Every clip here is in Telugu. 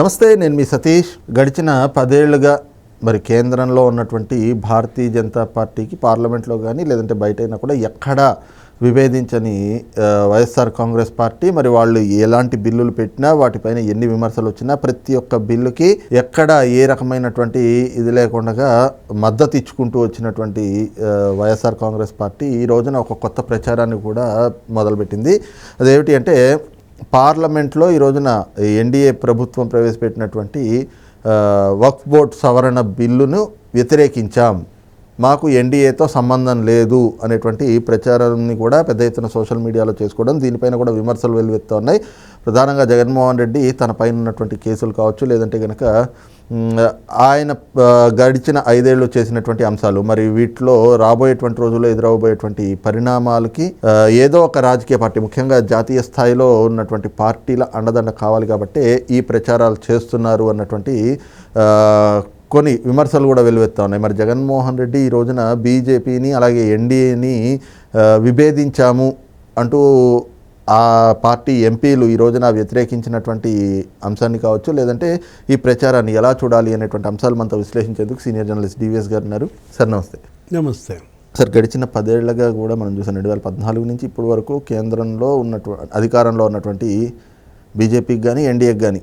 నమస్తే నేను మీ సతీష్. గడిచిన పదేళ్ళుగా మరి కేంద్రంలో ఉన్నటువంటి భారతీయ జనతా పార్టీకి పార్లమెంట్లో కానీ లేదంటే బయట అయినా కూడా ఎక్కడా విభేదించని వైఎస్ఆర్ కాంగ్రెస్ పార్టీ మరి వాళ్ళు ఎలాంటి బిల్లులు పెట్టినా వాటిపైన ఎన్ని విమర్శలు వచ్చినా ప్రతి ఒక్క బిల్లుకి ఎక్కడ ఏ రకమైనటువంటి ఇది లేకుండా మద్దతు ఇచ్చుకుంటూ వచ్చినటువంటి వైఎస్ఆర్ కాంగ్రెస్ పార్టీ ఈ రోజున ఒక కొత్త ప్రచారాన్ని కూడా మొదలుపెట్టింది. అదేమిటి అంటే పార్లమెంట్లో ఈ రోజున ఎన్డీఏ ప్రభుత్వం ప్రవేశపెట్టినటువంటి వక్ఫ్ బోర్డ్ సవరణ బిల్లును వ్యతిరేకించాం. మాకు ఎన్డీఏతో సంబంధం లేదు అనేటువంటి ప్రచారాన్ని కూడా పెద్ద ఎత్తున సోషల్ మీడియాలో చేసుకోవడం దీనిపైన కూడా విమర్శలు వెల్లువెత్తున్నాయి ప్రధానంగా జగన్మోహన్ రెడ్డి తన పైన ఉన్నటువంటి కేసులు కావచ్చు లేదంటే కనుక ఆయన గడిచిన ఐదేళ్ళు చేసినటువంటి అంశాలు మరి వీటిలో రాబోయేటువంటి రోజుల్లో ఎదురవబోయేటువంటి పరిణామాలకి ఏదో ఒక రాజకీయ పార్టీ ముఖ్యంగా జాతీయ స్థాయిలో ఉన్నటువంటి పార్టీల అండదండ కావాలి కాబట్టి ఈ ప్రచారాలు చేస్తున్నారు అన్నటువంటి కొన్ని విమర్శలు కూడా వెలువెత్తా ఉన్నాయి. మరి జగన్మోహన్ రెడ్డి ఈ రోజున బీజేపీని అలాగే ఎన్డీఏని విభేదించాము అంటూ ఆ పార్టీ ఎంపీలు ఈ రోజున వ్యతిరేకించినటువంటి అంశాన్ని కావచ్చు లేదంటే ఈ ప్రచారాన్ని ఎలా చూడాలి అనేటువంటి అంశాలు మనతో విశ్లేషించేందుకు సీనియర్ జర్నలిస్ట్ డివిఎస్ గారు ఉన్నారు. సార్ నమస్తే. నమస్తే. సార్ గడిచిన పదేళ్ళుగా కూడా మనం చూసాం రెండు వేల పద్నాలుగు నుంచి ఇప్పటి వరకు కేంద్రంలో ఉన్నటువంటి అధికారంలో ఉన్నటువంటి బీజేపీకి కానీ ఎన్డీఏకి కానీ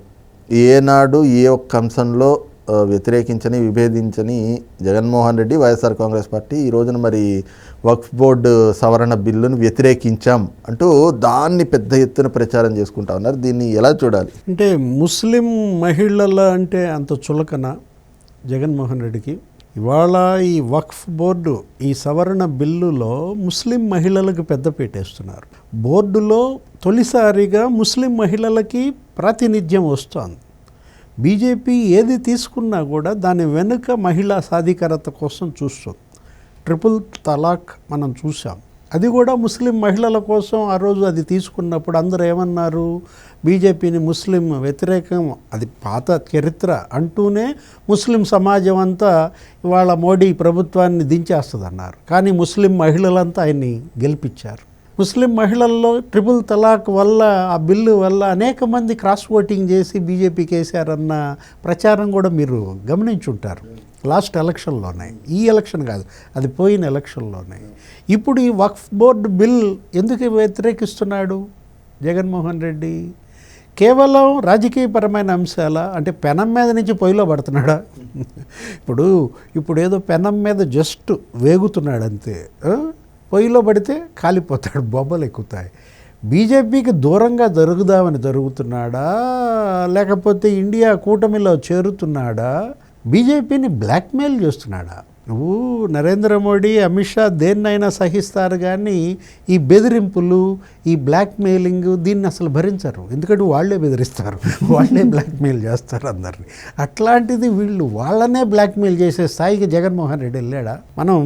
ఏనాడు ఏ ఒక్క అంశంలో వ్యతిరేకించని విభేదించని Jaganmohan Reddy YSR Congress party ఈ రోజున మరి వక్ఫ్ బోర్డు సవరణ బిల్లును వ్యతిరేకించాం అంటూ దాన్ని పెద్ద ఎత్తున ప్రచారం చేసుకుంటా ఉన్నారు. దీన్ని ఎలా చూడాలి? అంటే ముస్లిం మహిళల అంటే అంత చులకన జగన్మోహన్ రెడ్డికి. ఇవాళ ఈ వక్ఫ్ బోర్డు ఈ సవరణ బిల్లులో ముస్లిం మహిళలకు పెద్ద పెట్టేస్తున్నారు. బోర్డులో తొలిసారిగా ముస్లిం మహిళలకి ప్రాతినిధ్యం వస్తోంది. బీజేపీ ఏది తీసుకున్నా కూడా దాని వెనుక మహిళా సాధికారత కోసం చూస్తుంది ట్రిపుల్ తలాక్ మనం చూసాం అది కూడా ముస్లిం మహిళల కోసం ఆ రోజు అది తీసుకున్నప్పుడు అందరూ ఏమన్నారు? బీజేపీని ముస్లిం వ్యతిరేకం అది పాత చరిత్ర అంటూనే ముస్లిం సమాజం అంతా ఇవాళ మోడీ ప్రభుత్వాన్ని దించేస్తుంది అన్నారు కానీ ముస్లిం మహిళలంతా ఆయన్ని గెలిపించారు. ముస్లిం మహిళల్లో ట్రిపుల్ తలాక్ వల్ల ఆ బిల్లు వల్ల అనేక మంది క్రాస్ ఓటింగ్ చేసి బీజేపీకి వేశారన్న ప్రచారం కూడా మీరు గమనించుంటారు. లాస్ట్ ఎలక్షన్లోనే. ఈ ఎలక్షన్ కాదు అది పోయిన ఎలక్షన్లోనే. ఇప్పుడు ఈ వక్ఫ్ బోర్డు బిల్ ఎందుకు వ్యతిరేకిస్తున్నాడు జగన్మోహన్ రెడ్డి? కేవలం రాజకీయపరమైన అంశాల అంటే పెనం మీద నుంచి పొయ్యిలో పడుతున్నాడా? ఇప్పుడు ఇప్పుడు ఏదో పెనం మీద జస్ట్ వేగుతున్నాడు అంతే పొయ్యిలో పడితే కాలిపోతాడు బొబ్బలు ఎక్కుతాయి. బీజేపీకి దూరంగా జరుగుదామని జరుగుతున్నాడా? లేకపోతే ఇండియా కూటమిలో చేరుతున్నాడా? బీజేపీని బ్లాక్మెయిల్ చేస్తున్నాడా? నువ్వు నరేంద్ర మోడీ అమిత్ షా దేన్నైనా సహిస్తారు కానీ ఈ బెదిరింపులు ఈ బ్లాక్మెయిలింగ్ దీన్ని అసలు భరించరు. ఎందుకంటే వాళ్ళే బెదిరిస్తారు. వాళ్ళే బ్లాక్మెయిల్ చేస్తారు అందరిని. అట్లాంటిది వీళ్ళు వాళ్ళనే బ్లాక్మెయిల్ చేసే స్థాయికి జగన్మోహన్ రెడ్డి వెళ్ళాడా? మనం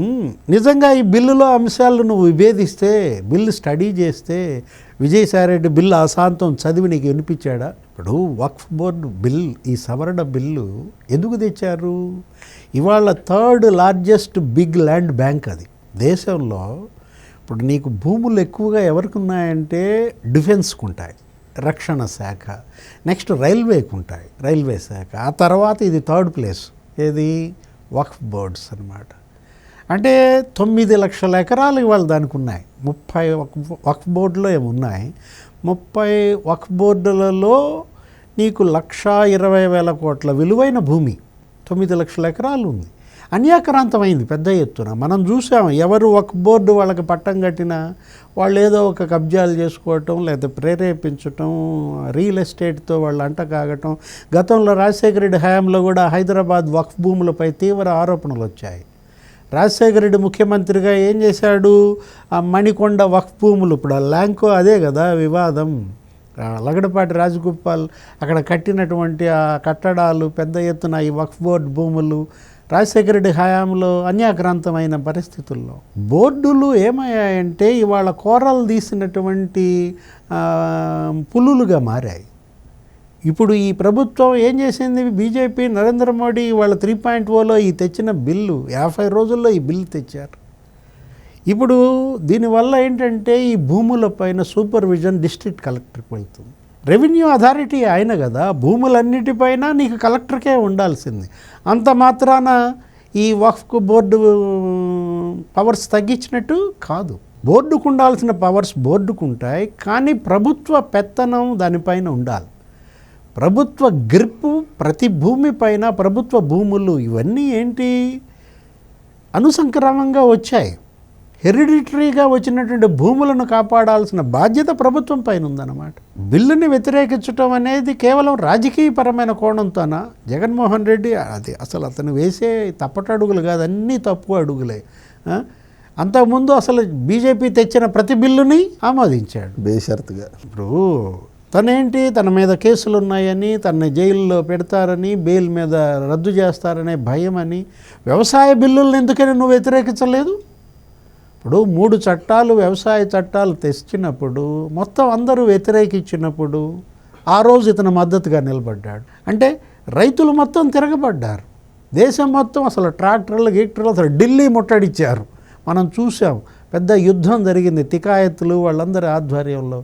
నిజంగా ఈ బిల్లులో అంశాలు నువ్వు విభేదిస్తే బిల్లు స్టడీ చేస్తే విజయసాయిరెడ్డి బిల్లు అశాంతం చదివి నీకు వినిపించాడా? ఇప్పుడు వక్ఫ్ బోర్డు బిల్ ఈ సవరణ బిల్లు ఎందుకు తెచ్చారు? ఇవాళ third largest big land bank అది. దేశంలో ఇప్పుడు నీకు భూములు ఎక్కువగా ఎవరికి ఉన్నాయంటే డిఫెన్స్కు ఉంటాయి రక్షణ శాఖ నెక్స్ట్ రైల్వేకి ఉంటాయి రైల్వే శాఖ ఆ తర్వాత ఇది థర్డ్ ప్లేస్ ఏది? వక్ఫ్ బర్డ్స్ అన్నమాట. అంటే తొమ్మిది లక్షల ఎకరాలు ఇవాళ దానికి ఉన్నాయి ముప్పై వక్ఫ్ వక్ఫ్ బోర్డులో ఏమి ఉన్నాయి ముప్పై వక్ఫ్ బోర్డులలో నీకు లక్ష ఇరవై వేల కోట్ల విలువైన భూమి తొమ్మిది లక్షల ఎకరాలు ఉంది. అన్యాక్రాంతమైంది పెద్ద ఎత్తున. మనం చూసాం ఎవరు ఒక బోర్డు వాళ్ళకి పట్టం కట్టినా వాళ్ళు ఏదో ఒక కబ్జాలు చేసుకోవటం లేదా ప్రేరేపించటం రియల్ ఎస్టేట్తో వాళ్ళు అంట కాగటం. గతంలో రాజశేఖర రెడ్డి హయాంలో కూడా హైదరాబాద్ వక్ఫ్ భూములపై తీవ్ర ఆరోపణలు వచ్చాయి. రాజశేఖర రెడ్డి ముఖ్యమంత్రిగా ఏం చేశాడు? ఆ మణికొండ వక్ఫ్ భూములు ఇప్పుడు ఆ ల్యాంకో అదే కదా వివాదం. లగడపాటి రాజగోపాల్ అక్కడ కట్టినటువంటి ఆ కట్టడాలు పెద్ద ఎత్తున ఈ వక్ఫ్ బోర్డు భూములు రాజశేఖర రెడ్డి హయాంలో అన్యాక్రాంతమైన పరిస్థితుల్లో బోర్డులు ఏమయ్యాయంటే ఇవాళ కోరలు తీసినటువంటి పులులుగా మారాయి. ఇప్పుడు ఈ ప్రభుత్వం ఏం చేసింది? బీజేపీ నరేంద్ర మోడీ వాళ్ళ త్రీ పాయింట్ ఓలో ఈ తెచ్చిన బిల్లు యాభై రోజుల్లో ఈ బిల్లు తెచ్చారు. ఇప్పుడు దీనివల్ల ఏంటంటే ఈ భూముల పైన సూపర్విజన్ డిస్ట్రిక్ట్ కలెక్టర్కి వెళ్తుంది. రెవెన్యూ అథారిటీ ఆయన కదా భూములన్నిటిపైన నీకు కలెక్టర్కే ఉండాల్సింది. అంత మాత్రాన ఈ వక్ఫ్ బోర్డు పవర్స్ తగ్గించినట్టు కాదు. బోర్డుకు ఉండాల్సిన పవర్స్ బోర్డుకు ఉంటాయి కానీ ప్రభుత్వ పెత్తనం దానిపైన ఉండాలి. ప్రభుత్వ గ్రిప్పు ప్రతి భూమి పైన ప్రభుత్వ భూములు ఇవన్నీ ఏంటి? అనుసంక్రమంగా వచ్చాయి. హెరిడిటరీగా వచ్చినటువంటి భూములను కాపాడాల్సిన బాధ్యత ప్రభుత్వం పైన ఉందన్నమాట. బిల్లుని వ్యతిరేకించడం అనేది కేవలం రాజకీయపరమైన కోణంతోన? జగన్మోహన్ రెడ్డి అది అసలు అతను వేసే తప్పటడుగులు కాదు అన్నీ తప్పు అడుగులే? అంతకుముందు అసలు బీజేపీ తెచ్చిన ప్రతి బిల్లుని ఆమోదించాడు. బేషరతుగా. ఇప్పుడు తనేంటి? తన మీద కేసులు ఉన్నాయని తనని జైల్లో పెడతారని బెయిల్ మీద రద్దు చేస్తారనే భయం అని వ్యవసాయ బిల్లులను ఎందుకని నువ్వు వ్యతిరేకించలేదు? ఇప్పుడు మూడు చట్టాలు వ్యవసాయ చట్టాలు తెచ్చినప్పుడు మొత్తం అందరూ వ్యతిరేకించినప్పుడు ఆ రోజు ఇతను మద్దతుగా నిలబడ్డాడు. అంటే రైతులు మొత్తం తిరగబడ్డారు. దేశం మొత్తం అసలు ట్రాక్టర్లు గీక్టర్లు అసలు ఢిల్లీ ముట్టడిచ్చారు. మనం చూసాం పెద్ద యుద్ధం జరిగింది తికాయత్తులు వాళ్ళందరి ఆధ్వర్యంలో.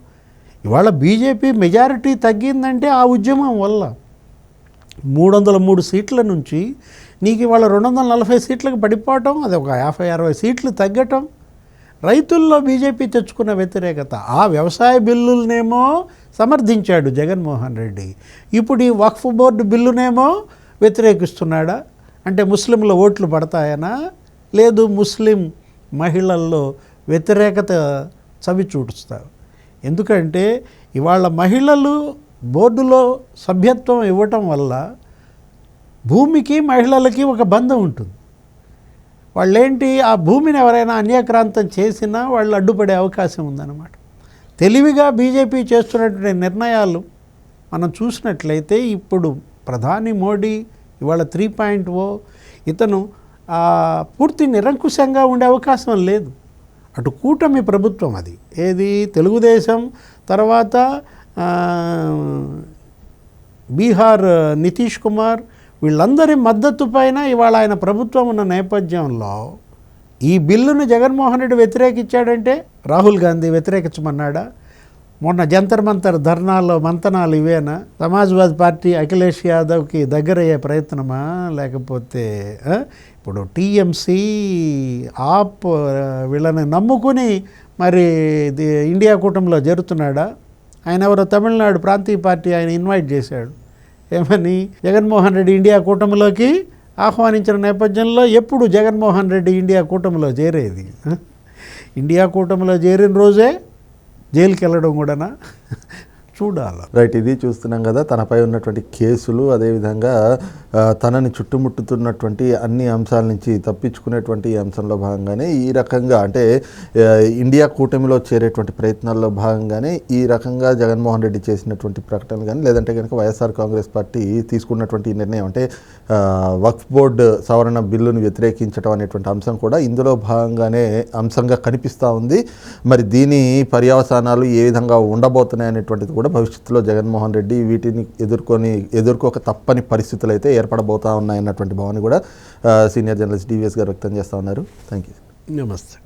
ఇవాళ బీజేపీ మెజారిటీ తగ్గిందంటే ఆ ఉద్యమం వల్ల. మూడు వందల మూడు సీట్ల నుంచి నీకు ఇవాళ రెండు వందల నలభై సీట్లకు పడిపోవటం అది ఒక యాభై అరవై సీట్లు తగ్గటం రైతుల్లో బీజేపీ తెచ్చుకున్న వ్యతిరేకత ఆ వ్యవసాయ బిల్లులనేమో సమర్థించాడు జగన్మోహన్ రెడ్డి. ఇప్పుడు ఈ వక్ఫ్ బోర్డు బిల్లునేమో వ్యతిరేకిస్తున్నాడా? అంటే ముస్లింల ఓట్లు పడతాయనా? లేదు ముస్లిం మహిళల్లో వ్యతిరేకత చవి చూడుస్తారు ఎందుకంటే ఇవాళ మహిళలు బోర్డులో సభ్యత్వం ఇవ్వటం వల్ల భూమికి మహిళలకి ఒక బంధం ఉంటుంది. వాళ్ళేంటి? ఆ భూమిని ఎవరైనా అన్యాక్రాంతం చేసినా వాళ్ళు అడ్డుపడే అవకాశం ఉందన్నమాట. తెలివిగా బీజేపీ చేస్తున్నటువంటి నిర్ణయాలు మనం చూసినట్లయితే ఇప్పుడు ప్రధాని మోడీ ఇవాళ త్రీ పాయింట్ ఓ ఇతను పూర్తి నిరంకుశంగా ఉండే అవకాశం లేదు. అటు కూటమి ప్రభుత్వం అది. ఏది? తెలుగుదేశం తర్వాత బీహార్ నితీష్ కుమార్ వీళ్ళందరి మద్దతు పైన ఇవాళ ఆయన ప్రభుత్వం ఉన్న నేపథ్యంలో ఈ బిల్లును జగన్మోహన్ రెడ్డి వ్యతిరేకించాడంటే రాహుల్ గాంధీ వ్యతిరేకించమన్నాడా? మొన్న జంతర్ మంతర్ ధర్నాల్లో మంతనాలు ఇవేనా? సమాజ్వాదీ పార్టీ అఖిలేష్ యాదవ్కి దగ్గరయ్యే ప్రయత్నమా? లేకపోతే ఇప్పుడు టీఎంసీ ఆప్ వీళ్ళని నమ్ముకుని మరి ఇది ఇండియా కూటమిలో జరుగుతున్నాడా ఆయన ఎవరో తమిళనాడు ప్రాంతీయ పార్టీ ఆయన ఇన్వైట్ చేశాడు. ఏమని జగన్మోహన్ రెడ్డి ఇండియా కూటమిలోకి ఆహ్వానించిన నేపథ్యంలో ఎప్పుడు జగన్మోహన్ రెడ్డి ఇండియా కూటమిలో చేరేది? ఇండియా కూటమిలో చేరిన రోజే జైలుకి వెళ్ళడం కూడానా? చూడాలి. రైట్ ఇది చూస్తున్నాం కదా తనపై ఉన్నటువంటి కేసులు అదేవిధంగా తనని చుట్టుముట్టుతున్నటువంటి అన్ని అంశాల నుంచి తప్పించుకునేటువంటి ఈ అంశంలో భాగంగానే ఈ రకంగా అంటే ఇండియా కూటమిలో చేరేటువంటి ప్రయత్నాల్లో భాగంగానే ఈ రకంగా జగన్మోహన్ రెడ్డి చేసినటువంటి ప్రకటనలు కానీ లేదంటే కనుక వైఎస్ఆర్ కాంగ్రెస్ పార్టీ తీసుకున్నటువంటి నిర్ణయం అంటే వక్ఫ్ బోర్డు సవరణ బిల్లును వ్యతిరేకించడం అనేటువంటి అంశం కూడా ఇందులో భాగంగానే అంశంగా కనిపిస్తూ ఉంది. మరి దీని పర్యవసానాలు ఏ విధంగా ఉండబోతున్నాయి అనేటువంటిది కూడా భవిష్యత్తులో జగన్మోహన్ రెడ్డి వీటిని ఎదుర్కొని ఎదుర్కోక తప్పని పరిస్థితులు అయితే ఏర్పడబోతా ఉన్నాయన్నటువంటి భావన కూడా సీనియర్ జర్నలిస్ట్ డివిఎస్ గారు వ్యక్తం చేస్తూ ఉన్నారు. థ్యాంక్ యూ నమస్తే.